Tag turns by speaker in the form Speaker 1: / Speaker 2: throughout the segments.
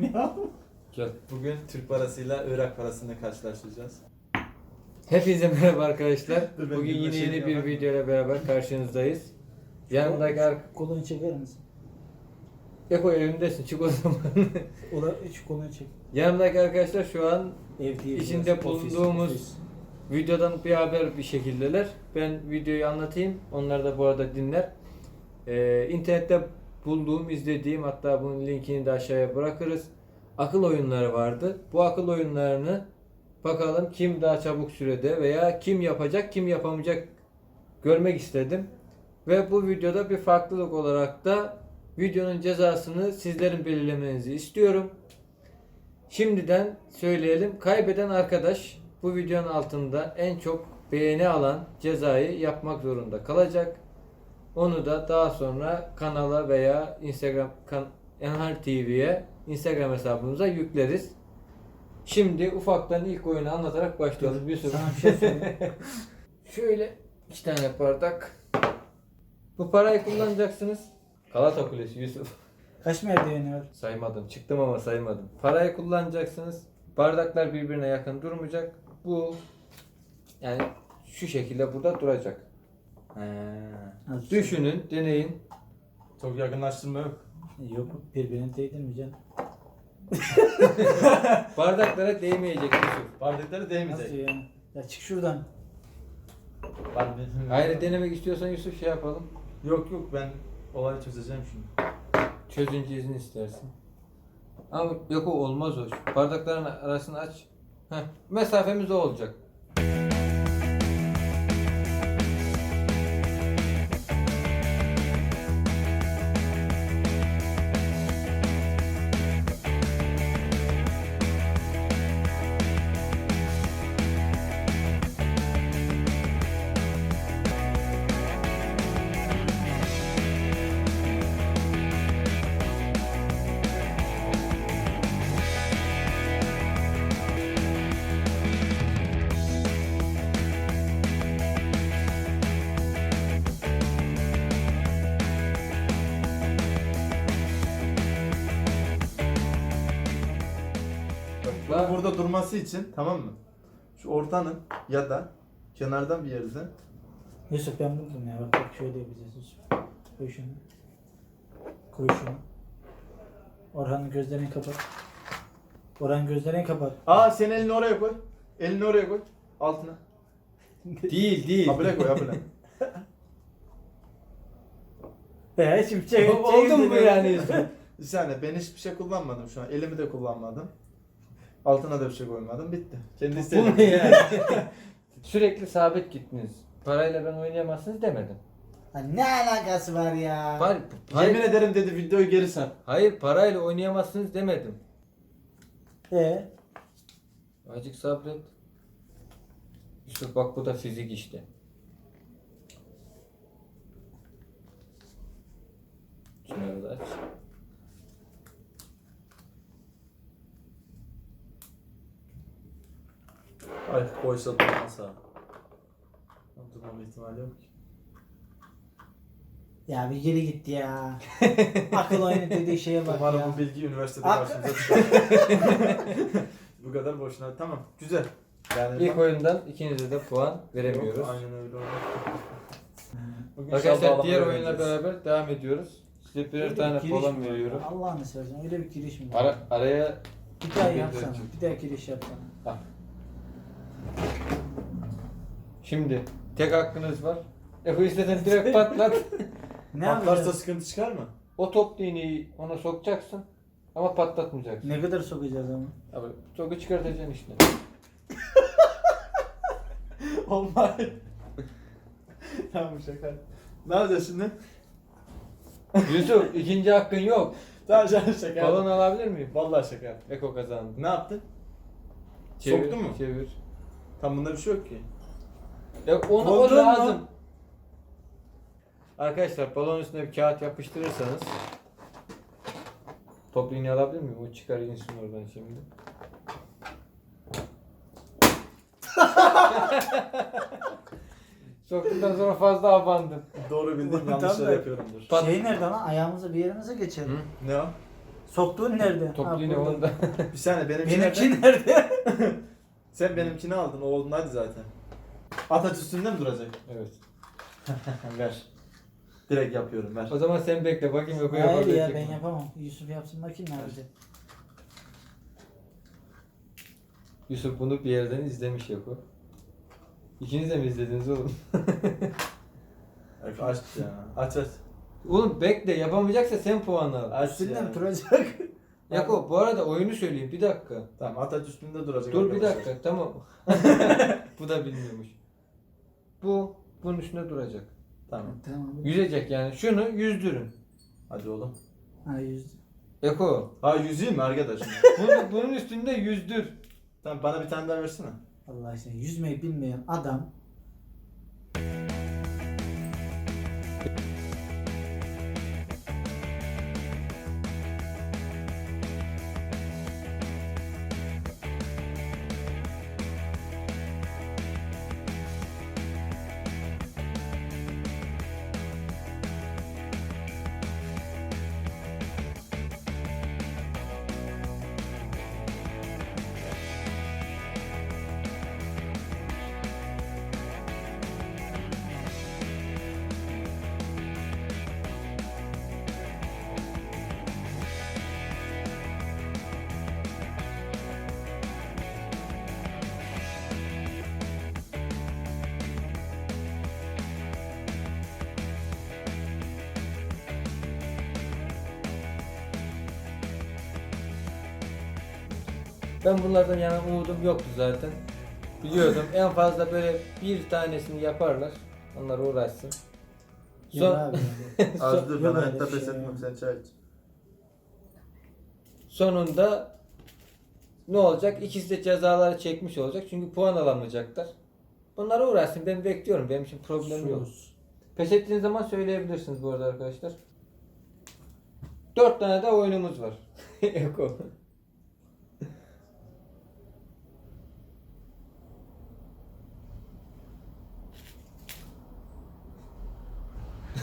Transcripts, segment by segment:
Speaker 1: Ya.
Speaker 2: Gel.
Speaker 3: Bugün Türk parasıyla Irak parasını karşılaştıracağız.
Speaker 2: Hepinize merhaba arkadaşlar.
Speaker 3: Dur ben
Speaker 2: Bugün yine yeni bir video ile beraber karşınızdayız. Yanımdaki ar-
Speaker 1: Kolunu çeker misin?
Speaker 2: Eko elimdesin çık o zaman.
Speaker 1: Ola hiç kolunu çek.
Speaker 2: Yanımdaki arkadaşlar şu an
Speaker 1: Ev değil.
Speaker 2: İçinde
Speaker 1: ofis,
Speaker 2: bulunduğumuz-
Speaker 1: ofis.
Speaker 2: videodan bir haber bir şekildeler. Ben videoyu anlatayım. Onlar da bu arada dinler. Ee, internette bulduğum, izlediğim hatta bunun linkini de aşağıya bırakırız. Akıl oyunları vardı. Bu akıl oyunlarını bakalım kim daha çabuk sürede veya kim yapacak, kim yapamayacak görmek istedim. Ve bu videoda bir farklılık olarak da videonun cezasını sizlerin belirlemenizi istiyorum. Şimdiden söyleyelim. Kaybeden arkadaş bu videonun altında en çok beğeni alan cezayı yapmak zorunda kalacak. Onu da daha sonra kanala veya Instagram kan Enhar TV'ye Instagram hesabımıza yükleriz. Şimdi ufaktan ilk oyunu anlatarak başlayalım. Yusuf.
Speaker 1: Sana bir şey.
Speaker 2: Şöyle iki tane bardak. Bu parayı kullanacaksınız. Galata Kulesi Yusuf.
Speaker 1: Kaç merdiveni var?
Speaker 2: Saymadım. Çıktım ama saymadım. Parayı kullanacaksınız. Bardaklar birbirine yakın durmayacak. Bu yani şu şekilde burada duracak.
Speaker 1: Az
Speaker 2: Düşünün, deneyin.
Speaker 3: Çok yakınlaştırma yok.
Speaker 1: Yok birbirine değdirmeyeceksin.
Speaker 2: Bardaklara değmeyecek Yusuf.
Speaker 3: Bardakları
Speaker 1: Nasıl
Speaker 3: değmeyecek.
Speaker 1: yani? Ya çık şuradan.
Speaker 3: Bardak-
Speaker 2: Hayır denemek istiyorsan Yusuf şey yapalım.
Speaker 3: Yok yok ben olayı çözeceğim şimdi.
Speaker 2: Çözünce izin istersin. Ama yok o olmaz o. Bardakların arasını aç. Heh, mesafemiz o olacak.
Speaker 3: Bu burada durması için tamam mı? Şu ortanın ya da kenardan bir yerden
Speaker 1: Yusuf ben buldum ya. Bak bak şöyle yapacağız Yusuf. Koy şunu. Koy şunu. Orhan'ın gözlerini kapat. Orhan gözlerini kapat.
Speaker 3: Aa sen elini oraya koy. Elini oraya koy. Altına.
Speaker 2: Değil, değil.
Speaker 3: Buraya koy buraya.
Speaker 1: He şimdi çek.
Speaker 2: Oldu mu bu yani Yusuf?
Speaker 3: Bir saniye ben hiçbir şey kullanmadım şu an. Elimi de kullanmadım. Altına da bir şey koymadım. Bitti. Kendi
Speaker 2: Bu
Speaker 3: istedim.
Speaker 2: ne yani? Sürekli sabit gittiniz. Parayla ben oynayamazsınız demedim.
Speaker 1: Ha, ne alakası var ya?
Speaker 2: Par
Speaker 3: Yemin ederim dedi videoyu geri sar.
Speaker 2: Hayır parayla oynayamazsınız demedim.
Speaker 1: He.
Speaker 2: Azıcık sabret. Yusuf bak bu da fizik işte. Şunları da aç.
Speaker 3: Ay boşta durmasa. Durmama ihtimali yok ki.
Speaker 1: Ya bir geri gitti ya. Akıl oyunu dediği şeye bak
Speaker 3: Umarım
Speaker 1: ya.
Speaker 3: bu bilgi üniversitede
Speaker 1: Ak-
Speaker 3: karşımıza çıkar. bu kadar boşuna. Tamam. Güzel. Yani
Speaker 2: İlk oyundan ikinize de puan veremiyoruz.
Speaker 3: Yok, Aynen öyle oldu. Bugün
Speaker 2: Arkadaşlar diğer oyunla beraber devam ediyoruz. Size birer tane puan veriyorum.
Speaker 1: Allah'ını seversen öyle bir giriş mi var?
Speaker 2: Ara, araya
Speaker 1: Bir daha yapsana. Bir daha giriş yapsana.
Speaker 2: Şimdi tek hakkınız var. Efe istesen direkt patlat.
Speaker 1: Ne
Speaker 3: Patlarsa
Speaker 1: yapacağız?
Speaker 3: sıkıntı çıkar mı?
Speaker 2: o top iğneyi ona sokacaksın. Ama patlatmayacaksın.
Speaker 1: Ne kadar sokacağız ama?
Speaker 2: Abi soku çıkartacaksın işte.
Speaker 3: Olmaz. tamam şaka. Ne yapacağız şimdi?
Speaker 2: Yusuf ikinci hakkın yok.
Speaker 3: Tamam şaka şaka.
Speaker 2: Balon alabilir miyim?
Speaker 3: Vallahi şaka yaptım.
Speaker 2: Eko kazandı.
Speaker 3: Ne yaptın?
Speaker 2: Çevir,
Speaker 3: Soktu mu?
Speaker 2: Çevir.
Speaker 3: Tam bunda bir şey yok ki.
Speaker 2: Ya onu o
Speaker 3: mu?
Speaker 2: lazım. Arkadaşlar balon üstüne bir kağıt yapıştırırsanız Top iğne alabilir miyim? O çıkar insin oradan şimdi. Soktuktan sonra fazla abandım.
Speaker 3: Doğru bildiğim
Speaker 1: Tamam
Speaker 3: yanlışlar yapıyorumdur.
Speaker 2: Pat-
Speaker 1: Şey nerede lan? Ayağımızı bir yerimize geçelim.
Speaker 2: Hı?
Speaker 3: Ne o?
Speaker 1: Soktuğun nerede? Ha,
Speaker 2: Top yine
Speaker 1: burada.
Speaker 2: onda.
Speaker 3: Bir saniye benimki
Speaker 1: Benimki
Speaker 3: nerede? Sen benimkini aldın. O oğlundaydı zaten. Ataç üstünde mi duracak?
Speaker 2: evet.
Speaker 3: ver. Direkt yapıyorum ver.
Speaker 2: O zaman sen bekle bakayım yok
Speaker 1: Hayır ya
Speaker 2: yapabilecek
Speaker 1: ben
Speaker 2: mi?
Speaker 1: yapamam. Yusuf yapsın bakayım nerede.
Speaker 2: Yusuf bunu bir yerden izlemiş Yoko. İkiniz de mi izlediniz oğlum?
Speaker 3: Aç ya. Aç aç.
Speaker 2: Oğlum bekle yapamayacaksa sen puan al.
Speaker 3: Aç
Speaker 1: Üstünde
Speaker 3: ya.
Speaker 1: mi duracak?
Speaker 2: Yako bu arada oyunu söyleyeyim bir dakika.
Speaker 3: Tamam ataç üstünde duracak.
Speaker 2: Dur bir dakika tamam. bu da bilmiyormuş. Bu bunun üstünde duracak.
Speaker 3: Tamam.
Speaker 1: tamam.
Speaker 2: Yüzecek yani. Şunu yüzdürün.
Speaker 3: Hadi oğlum.
Speaker 1: Ha yüzdü.
Speaker 2: Eko.
Speaker 3: Ha yüzeyim mi arkadaşım?
Speaker 2: Bunu, bunun üstünde yüzdür.
Speaker 3: tamam bana bir tane daha versene.
Speaker 1: Allah aşkına yüzmeyi bilmeyen adam
Speaker 2: Ben bunlardan yana umudum yoktu zaten. Biliyordum en fazla böyle bir tanesini yaparlar. Onlar uğraşsın.
Speaker 1: Yok
Speaker 2: Son,
Speaker 1: abi.
Speaker 3: Az dur ben
Speaker 1: Yok öyle
Speaker 3: hayatta
Speaker 1: bir
Speaker 3: pes
Speaker 1: şey
Speaker 3: etmem sen çay iç.
Speaker 2: sonunda ne olacak? İkisi de cezaları çekmiş olacak. Çünkü puan alamayacaklar. Bunlara uğraşsın. Ben bekliyorum. Benim için problem yok.
Speaker 1: Sus.
Speaker 2: Pes ettiğiniz zaman söyleyebilirsiniz bu arada arkadaşlar. Dört tane de oyunumuz var. Eko.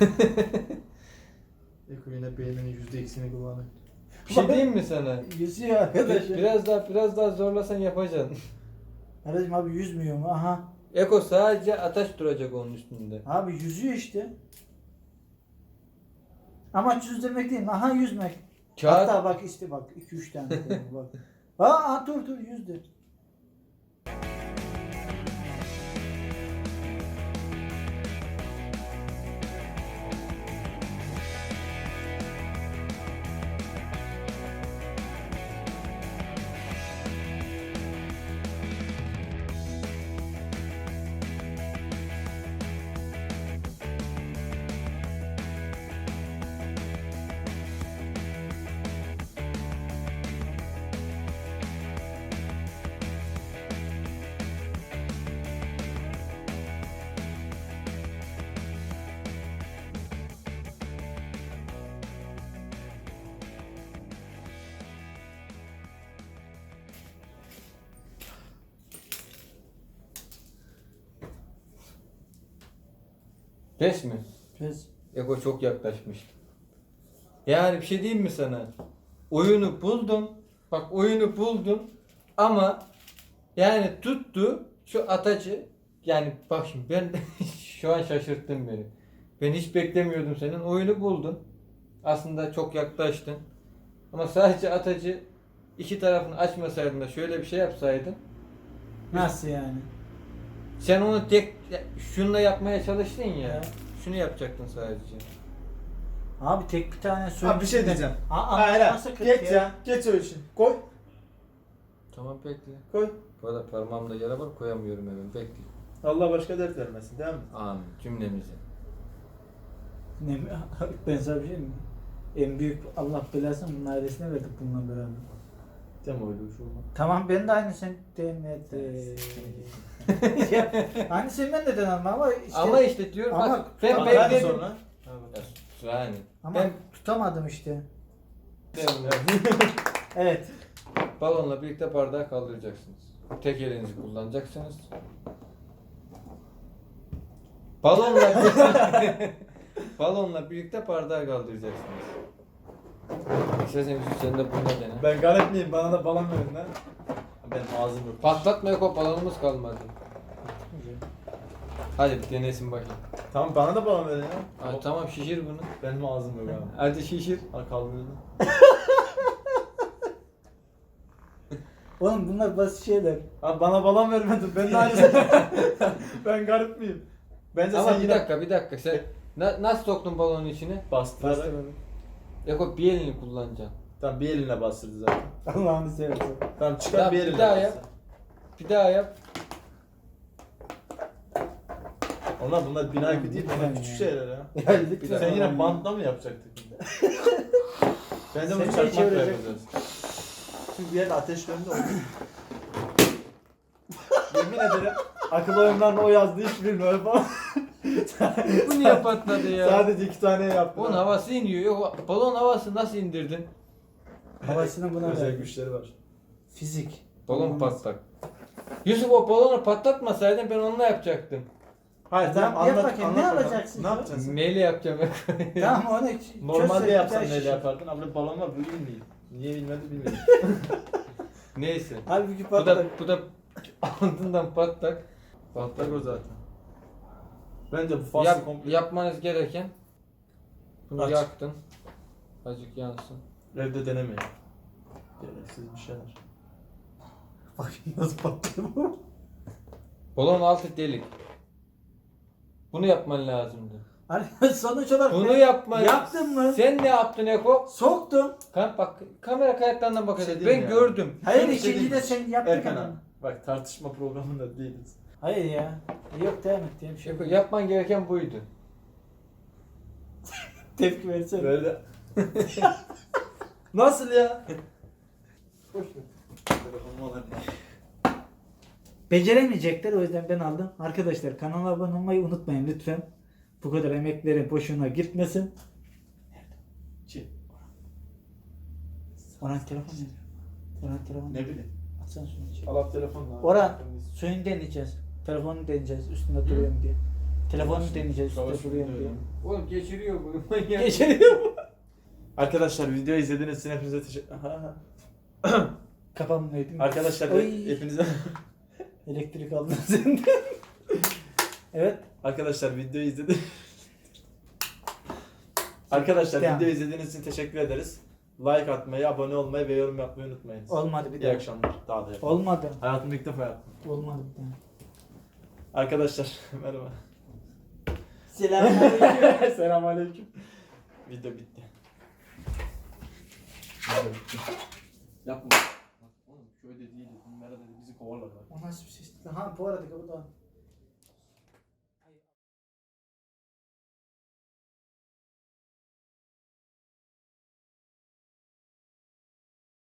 Speaker 3: Eko yine beyninin yüzde ikisini kullanıyor.
Speaker 2: Bir şey diyeyim mi sana?
Speaker 1: Yüzüyor arkadaşım.
Speaker 2: Biraz daha biraz daha zorlasan yapacaksın.
Speaker 1: Kardeşim abi yüzmüyor mu? Aha.
Speaker 2: Eko sadece ataş duracak onun üstünde.
Speaker 1: Abi yüzüyor işte. Amaç yüzlemek değil. Aha yüzmek.
Speaker 2: Kağıt
Speaker 1: Hatta bak işte bak 2-3 tane koyuyor, bak. Aa dur dur yüzdü.
Speaker 2: Pes mi?
Speaker 1: Pes.
Speaker 2: Eko çok yaklaşmıştı. Yani bir şey diyeyim mi sana? Oyunu buldum. Bak oyunu buldum. Ama yani tuttu şu atacı. Yani bak şimdi ben şu an şaşırttın beni. Ben hiç beklemiyordum senin. Oyunu buldun. Aslında çok yaklaştın. Ama sadece atacı iki tarafını açmasaydın da şöyle bir şey yapsaydın.
Speaker 1: Nasıl yani?
Speaker 2: Sen onu tek şununla yapmaya çalıştın ya.
Speaker 1: Ya.
Speaker 2: Şunu yapacaktın sadece.
Speaker 1: Abi tek bir tane söyle.
Speaker 3: Abi bir şey diyeceğim.
Speaker 1: Aa,
Speaker 3: Hayır hayır. Geç ya. Geç o işi. Koy.
Speaker 2: Tamam bekle.
Speaker 3: Koy.
Speaker 2: Bu arada parmağımda yara var koyamıyorum hemen bekle.
Speaker 3: Allah başka dert vermesin değil mi?
Speaker 2: Amin cümlemize.
Speaker 1: Ne, ben sana bir şey mi? En büyük Allah belasını bunun ailesine verdik bununla beraber.
Speaker 3: Mi öyle bir şey olmaz?
Speaker 1: Tamam ben de aynı sen denedim. ya, aynı sen ben de denedim ama işte
Speaker 2: Ama işte diyorum
Speaker 1: Ama-
Speaker 2: bak ben
Speaker 1: Ama
Speaker 3: Hadi
Speaker 2: bekledim.
Speaker 3: sonra.
Speaker 2: Yani.
Speaker 1: ama
Speaker 2: Ben
Speaker 1: tutamadım işte.
Speaker 2: ben-
Speaker 1: Evet.
Speaker 2: balonla birlikte bardağı kaldıracaksınız. Tek elinizi kullanacaksınız. Balonla balonla birlikte bardağı kaldıracaksınız. İstersen Yusuf sen de bunu dene.
Speaker 3: Ben garip miyim? Bana da balon verin lan. Benim ağzım yok.
Speaker 2: Patlatmaya kop balonumuz kalmadı. Hadi bir denesin bakayım.
Speaker 3: Tamam bana da balon verin ya.
Speaker 2: Hadi tamam şişir bunu.
Speaker 3: Benim ağzım yok abi.
Speaker 2: Hadi şişir.
Speaker 3: Ha kaldırdım.
Speaker 1: Oğlum bunlar basit şeyler.
Speaker 3: Abi bana balon vermedin. Ben de aynısı. ben garip miyim? Bence
Speaker 2: Ama
Speaker 3: sen
Speaker 2: bir
Speaker 3: yine
Speaker 2: dakika bir dakika sen na- nasıl soktun balonun içine?
Speaker 3: bastırarak.
Speaker 1: Bastıralım.
Speaker 2: Eko bir elini kullanacaksın.
Speaker 3: Tamam bir elinle bastırdı zaten.
Speaker 1: Allah'ını seversen.
Speaker 3: Tamam çıkar
Speaker 2: Tamam,
Speaker 3: bir
Speaker 2: bir daha
Speaker 3: bastır.
Speaker 2: yap. Bir daha yap.
Speaker 3: Onlar bunlar bina gibi değil. Bunlar küçük
Speaker 1: ya.
Speaker 3: şeyler ya.
Speaker 1: Ya lütfen.
Speaker 3: Sen yine bantla mı yapacaktık? Bence bunu
Speaker 1: Sen
Speaker 3: çakmakla
Speaker 1: çevirecek?
Speaker 3: yapacağız. Şimdi bir yerde ateş döndü oldu. Yemin ederim akıl oyunlarında o yazdı hiç bilmiyorum falan.
Speaker 2: Bu niye patladı ya?
Speaker 3: Sadece iki tane yaptım.
Speaker 2: Onun havası iniyor. Yok balon havası nasıl indirdin?
Speaker 1: Havasını buna
Speaker 3: Özel
Speaker 1: ver.
Speaker 3: güçleri var.
Speaker 1: Fizik.
Speaker 2: Balon
Speaker 1: Olmaz.
Speaker 2: patlak. Yusuf o balonu patlatmasaydın ben onunla yapacaktım.
Speaker 3: Hayır
Speaker 1: Tamam,
Speaker 3: tamam
Speaker 1: yap
Speaker 3: anlat,
Speaker 1: bakayım,
Speaker 3: anlat
Speaker 1: ne
Speaker 3: bakalım.
Speaker 1: yapacaksın
Speaker 3: Ne
Speaker 1: sen?
Speaker 3: yapacaksın?
Speaker 2: Neyle yapacağım?
Speaker 1: Tamam onu ç-
Speaker 3: Normalde yapsan
Speaker 1: daha
Speaker 3: neyle
Speaker 1: şişir.
Speaker 3: yapardın? Abi balon var bu değil. Niye bilmedi bilmiyorum.
Speaker 2: Neyse.
Speaker 1: Halbuki
Speaker 2: Bu da
Speaker 1: patlak.
Speaker 2: bu da altından patlak.
Speaker 3: Patlak o zaten. Bence bu faslı
Speaker 2: Yap,
Speaker 3: komple
Speaker 2: yapmanız gereken bunu
Speaker 3: Aç.
Speaker 2: yaktın. Azıcık yansın.
Speaker 3: evde denemeyin. Gereksiz bir şeyler.
Speaker 1: Bak nasıl patlıyor bu?
Speaker 2: Balon altı delik. Bunu yapman lazımdı.
Speaker 1: Hani sonuç olarak
Speaker 2: Bunu
Speaker 1: ben-
Speaker 2: yapman.
Speaker 1: Yaptın mı?
Speaker 2: Sen ne yaptın Eko?
Speaker 1: Soktum.
Speaker 2: Kan bak kamera kayıtlarından bakacağız.
Speaker 3: Şey
Speaker 2: ben
Speaker 3: ya.
Speaker 2: gördüm.
Speaker 1: Hayır
Speaker 3: Şöyle bir şey
Speaker 1: ikinci de sen yaptın
Speaker 3: Erkan
Speaker 1: ama.
Speaker 3: abi. Bak tartışma programında değiliz.
Speaker 1: Hayır ya. Yok devam et diye bir şey. Yok.
Speaker 2: yapman gereken buydu.
Speaker 1: Tepki versene.
Speaker 3: Böyle. Nasıl ya? Boş ver. Telefonumu alayım ben.
Speaker 1: Beceremeyecekler o yüzden ben aldım. Arkadaşlar kanala abone olmayı unutmayın lütfen. Bu kadar emeklerin boşuna gitmesin.
Speaker 3: Çin.
Speaker 1: Orhan telefon ne? Orhan telefon
Speaker 3: Ne bileyim.
Speaker 1: Atsana şunu içeri.
Speaker 3: Al at telefonla.
Speaker 1: Orhan suyunu deneyeceğiz. Telefonu deneyeceğiz üstünde duruyor mu diye. Telefonu deneyeceğiz üstünde
Speaker 3: Savaş
Speaker 1: duruyor mu
Speaker 3: videoyu.
Speaker 1: diye.
Speaker 2: Oğlum geçiriyor bu manyak.
Speaker 1: Geçiriyor mu?
Speaker 3: Arkadaşlar video izlediğiniz için hepinize teşekkür.
Speaker 1: Kafam neydi?
Speaker 3: Arkadaşlar
Speaker 1: Oy.
Speaker 3: hepinize
Speaker 1: Elektrik aldın senden. evet.
Speaker 3: Arkadaşlar videoyu izledi. Arkadaşlar
Speaker 1: Devam.
Speaker 3: video izlediğiniz için teşekkür ederiz. Like atmayı, abone olmayı ve yorum yapmayı unutmayınız.
Speaker 1: Olmadı bir
Speaker 3: İyi
Speaker 1: daha.
Speaker 3: akşamlar. Daha da yapalım.
Speaker 1: Olmadı.
Speaker 3: Hayatımda ilk defa yaptım.
Speaker 1: Olmadı bir daha.
Speaker 3: Arkadaşlar merhaba.
Speaker 1: Selamünaleyküm.
Speaker 3: Selamünaleyküm. Video bitti. Video bitti. Yapma. Oğlum şöyle değil. Bunlara dedi bizi kovarlar.
Speaker 1: O nasıl bir ses? Ha bu arada bu da